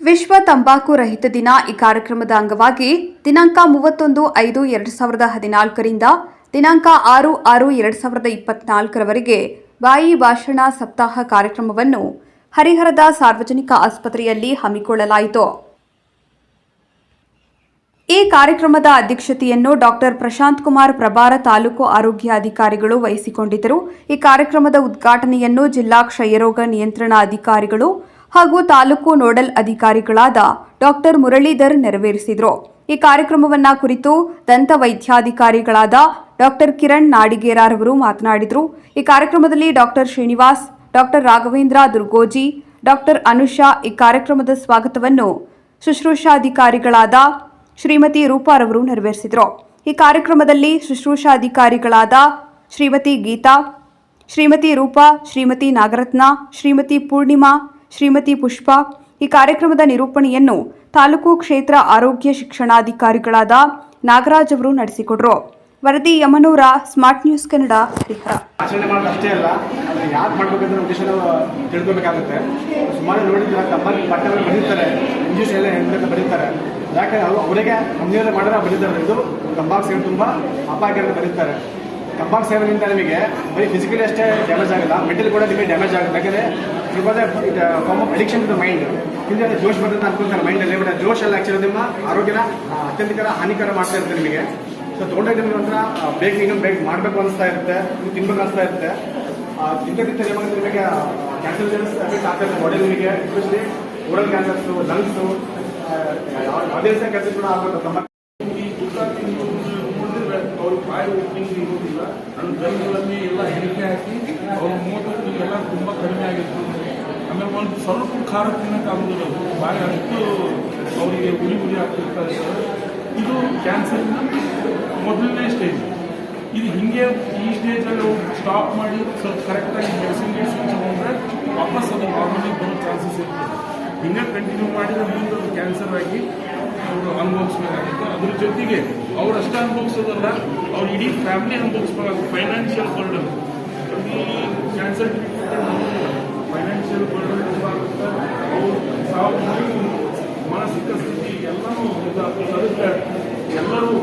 ವಿಶ್ವ ತಂಬಾಕು ರಹಿತ ದಿನ ಈ ಕಾರ್ಯಕ್ರಮದ ಅಂಗವಾಗಿ ದಿನಾಂಕ ಮೂವತ್ತೊಂದು ಐದು ಎರಡು ಸಾವಿರದ ಹದಿನಾಲ್ಕರಿಂದ ದಿನಾಂಕ ಆರು ಆರು ಎರಡು ಸಾವಿರದ ಇಪ್ಪತ್ನಾಲ್ಕರವರೆಗೆ ಬಾಯಿ ಭಾಷಣ ಸಪ್ತಾಹ ಕಾರ್ಯಕ್ರಮವನ್ನು ಹರಿಹರದ ಸಾರ್ವಜನಿಕ ಆಸ್ಪತ್ರೆಯಲ್ಲಿ ಹಮ್ಮಿಕೊಳ್ಳಲಾಯಿತು. ಈ ಕಾರ್ಯಕ್ರಮದ ಅಧ್ಯಕ್ಷತೆಯನ್ನು ಡಾಕ್ಟರ್ ಪ್ರಶಾಂತ್ ಕುಮಾರ್ ಪ್ರಭಾರ ತಾಲೂಕು ಆರೋಗ್ಯ ಅಧಿಕಾರಿಗಳು ವಹಿಸಿಕೊಂಡಿದ್ದರು. ಈ ಕಾರ್ಯಕ್ರಮದ ಉದ್ಘಾಟನೆಯನ್ನು ಜಿಲ್ಲಾ ಕ್ಷಯರೋಗ ನಿಯಂತ್ರಣ ಅಧಿಕಾರಿಗಳು ಹಾಗೂ ತಾಲೂಕು ನೋಡಲ್ ಅಧಿಕಾರಿಗಳಾದ ಡಾಕ್ಟರ್ ಮುರಳೀಧರ್ ನೆರವೇರಿಸಿದರು. ಈ ಕಾರ್ಯಕ್ರಮವನ್ನ ಕುರಿತು ದಂತ ವೈದ್ಯಾಧಿಕಾರಿಗಳಾದ ಡಾಕ್ಟರ್ ಕಿರಣ್ ನಾಡಿಗೇರರವರು ಮಾತನಾಡಿದರು. ಈ ಕಾರ್ಯಕ್ರಮದಲ್ಲಿ doctor Srinivas, doctor Raghavendra Durgoji, doctor Anusha ಈ ಕಾರ್ಯಕ್ರಮದ ಸ್ವಾಗತವನ್ನು ಶುಶ್ರೂಷಾಧಿಕಾರಿಗಳಾದ ಶ್ರೀಮತಿ ರೂಪಾರವರು ನೆರವೇರಿಸಿದರು. ಈ ಕಾರ್ಯಕ್ರಮದಲ್ಲಿ ಶುಶ್ರೂಷಾಧಿಕಾರಿಗಳಾದ ಶ್ರೀಮತಿ ಗೀತಾ, ಶ್ರೀಮತಿ ರೂಪಾ, ಶ್ರೀಮತಿ ನಾಗರತ್ನ, ಶ್ರೀಮತಿ ಪೂರ್ಣಿಮಾ, ಶ್ರೀಮತಿ ಪುಷ್ಪಾ ಈ ಕಾರ್ಯಕ್ರಮದ ನಿರೂಪಣೆಯನ್ನು ತಾಲೂಕು ಕ್ಷೇತ್ರ ಆರೋಗ್ಯ ಶಿಕ್ಷಣಾಧಿಕಾರಿಗಳಾದ ನಾಗರಾಜ್ ಅವರು ನಡೆಸಿಕೊಟ್ರು. ವರದಿ ಯಮನೂರ ಸ್ಮಾರ್ಟ್ ನ್ಯೂಸ್ ಕನ್ನಡ ಹರಿಹರ. ಆಚರಣೆ ಮಾಡೋದು ಅಷ್ಟೇ ಅಲ್ಲ ಅದನ್ನು ಯಾಕೆ ಮಾಡಬೇಕಂತ ಉದ್ದೇಶ ತಿಳ್ಕೊಬೇಕಾಗುತ್ತೆ. ಸುಮಾರು ನೋಡಿದ್ರೆ ತಮ್ಮಲ್ಲಿ ಬಟ್ಟೆಗಳು ಬರೀತಾರೆ ಇಂಗ್ಲೀಷ್ ಎಲ್ಲ ಹೆಂಗೆ ಬರೀತಾರೆ. ಯಾಕಂದ್ರೆ ಅವರು ಅವರಿಗೆ ಕಂಪ್ನಿಯಲ್ಲೇ ಮಾಡಿದ್ರೆ ಬರೀತಾರೆ. ಇದು ತಂಬಾಕು ಸೇವೆ ತುಂಬ ಅಪಾಯಕಾರಿ ಬರೀತಾರೆ. ತಂಬಾಕು ಸೇವನೆಯಿಂದ ನಿಮಗೆ ಬರೀ ಫಿಸಿಕಲಿ ಅಷ್ಟೇ ಡ್ಯಾಮೇಜ್ ಆಗಲ್ಲ ಮೆಂಟಲ್ ಕೂಡ ನಿಮಗೆ ಡ್ಯಾಮೇಜ್ ಆಗುತ್ತೆ. ಯಾಕಂದರೆ ಇವಾಗ ಅಡಿಕ್ಷನ್ ಟು ಮೈಂಡ್ ಹಿಂದೆ ಜೋಶ್ ಬರ್ತದೆ ಅನ್ಕೊಂತಾರೆ ಮೈಂಡಲ್ಲಿ ಬಟ್ ಜೋಶ್ ಎಲ್ಲ ಆ್ಯಕ್ಚುಲಿ ನಿಮ್ಮ ಆರೋಗ್ಯನ ಅತ್ಯಂತ ಹಾನಿಕರ ಮಾಡ್ತಾ ಇರ್ತದೆ ನಿಮಗೆ. ಸೊ ತೊಗೊಂಡ ನಿಮ್ಗೆ ಒಂಥರ ಬೇಗ ಇನ್ನೊಂದು ಬೇಗ ಮಾಡಬೇಕು ಅನಿಸ್ತಾ ಇರುತ್ತೆ ನೀವು ತಿನ್ಬೇಕು ಅನಿಸ್ತಾ ಇರುತ್ತೆ. ತಿಂತ ಏನಾಗುತ್ತೆ ನಿಮಗೆ ಕ್ಯಾನ್ಸರ್ ಎಫೆಕ್ಟ್ ಆಗ್ತಾ ಇರುತ್ತೆ ಬಾಡಿ ನಿಮಗೆ ಎಸ್ಪೆಷಲಿ ಓರಲ್ ಕ್ಯಾನ್ಸರ್ಸು ಲಂಗ್ಸು ಯಾವುದೇ ಕ್ಯಾನ್ಸರ್ ಕೂಡ ಆಗ್ಬೇಕು ತಮ್ಮ ಅವ್ರು ಬಾಯಿ ಓಪನಿಂಗ್ ಇರೋದಿಲ್ಲ ನನ್ನ ಗಂಟುಗಳಲ್ಲಿ ಎಲ್ಲ ಹೆಣಿಕೆ ಹಾಕಿ ಅವ್ರ ಮೂವತ್ತು ಎಲ್ಲ ತುಂಬ ಕಡಿಮೆ ಆಗಿತ್ತು ಆಮೇಲೆ ಒಂದು ಸ್ವಲ್ಪ ಖಾರ ತಿನ್ನೋಕ್ಕಾಗೋದಿಲ್ಲ ಬಾಯಿ ಅಷ್ಟು ಅವರಿಗೆ ಉರಿ ಉರಿ ಆಗ್ತಿರ್ತಾರೆ ಇದು ಕ್ಯಾನ್ಸರ್ನ ಇದು ಹಿಂಗೆ ಈ ಸ್ಟೇಜಲ್ಲಿ ಸ್ಟಾಪ್ ಮಾಡಿ ಸ್ವಲ್ಪ ಕರೆಕ್ಟಾಗಿ ಮೆಡಿಸಿನ್ ಮೆಡಿಸಿನ್ ತಗೊಂಡ್ರೆ ವಾಪಸ್ ಅದು ನಾರ್ಮಲಿಗೆ ಬರೋ ಚಾನ್ಸಸ್ ಇರ್ತದೆ. ಹಿಂಗೆ ಕಂಟಿನ್ಯೂ ಮಾಡಿದ್ರೆ ಮುಂದೆ ಅದು ಕ್ಯಾನ್ಸರ್ ಆಗಿ ಅವರು ಅನುಭವಿಸ್ಬೇಕಾಗುತ್ತೆ. ಅದ್ರ ಜೊತೆಗೆ ಅವ್ರು ಅಷ್ಟೇ ಅನುಭವಿಸೋದಲ್ಲ, ಅವ್ರು ಇಡೀ family ಅನುಭವಿಸ್ಬೇಕಾಗುತ್ತೆ. Financial burden cancer financial burden ಆಗುತ್ತೆ. ಅವ್ರು ಸಾವು ಮಾನಸಿಕ ಸ್ಥಿತಿ ಅದಕ್ಕೆ ಎಲ್ಲರೂ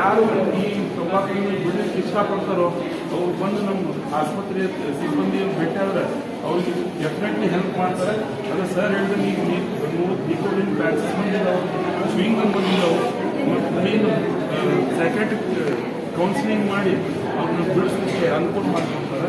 ಯಾರು ಈ ತಂಬಾಕನ್ನು ಬಿಡಲಿಕ್ಕೆ ಇಷ್ಟಪಡ್ತಾರೋ ಅವ್ರು ಬಂದು ನಮ್ಮ ಆಸ್ಪತ್ರೆಯ ಸಿಬ್ಬಂದಿಯನ್ನು ಭೇಟಿಯಾದ್ರೆ, ಅವ್ರಿಗೆ ಡೆಫಿನೆಟ್ಲಿ ಹೆಲ್ಪ್ ಮಾಡ್ತಾರೆ. ಅದೇ ಸರ್ ಹೇಳಿದ್ರೆ ಈಗ ನೀವು ಡಿಕೋಡಿನ್ ಬ್ಯಾಟ್ಸ್ ಬಂದಿದ್ದಾವೆ ಸ್ವಿಂಗ್ ಬಂದಿದ್ದಾವೆ ಮತ್ತು ಮೇನ್ ಸೈಕಾಟ್ರಿಕ್ ಕೌನ್ಸಿಲಿಂಗ್ ಮಾಡಿ ಅವ್ರನ್ನ ಬಿಡಿಸಲಿಕ್ಕೆ ಅನುಕೂಲ ಮಾಡ್ಕೊಡ್ತಾರೆ.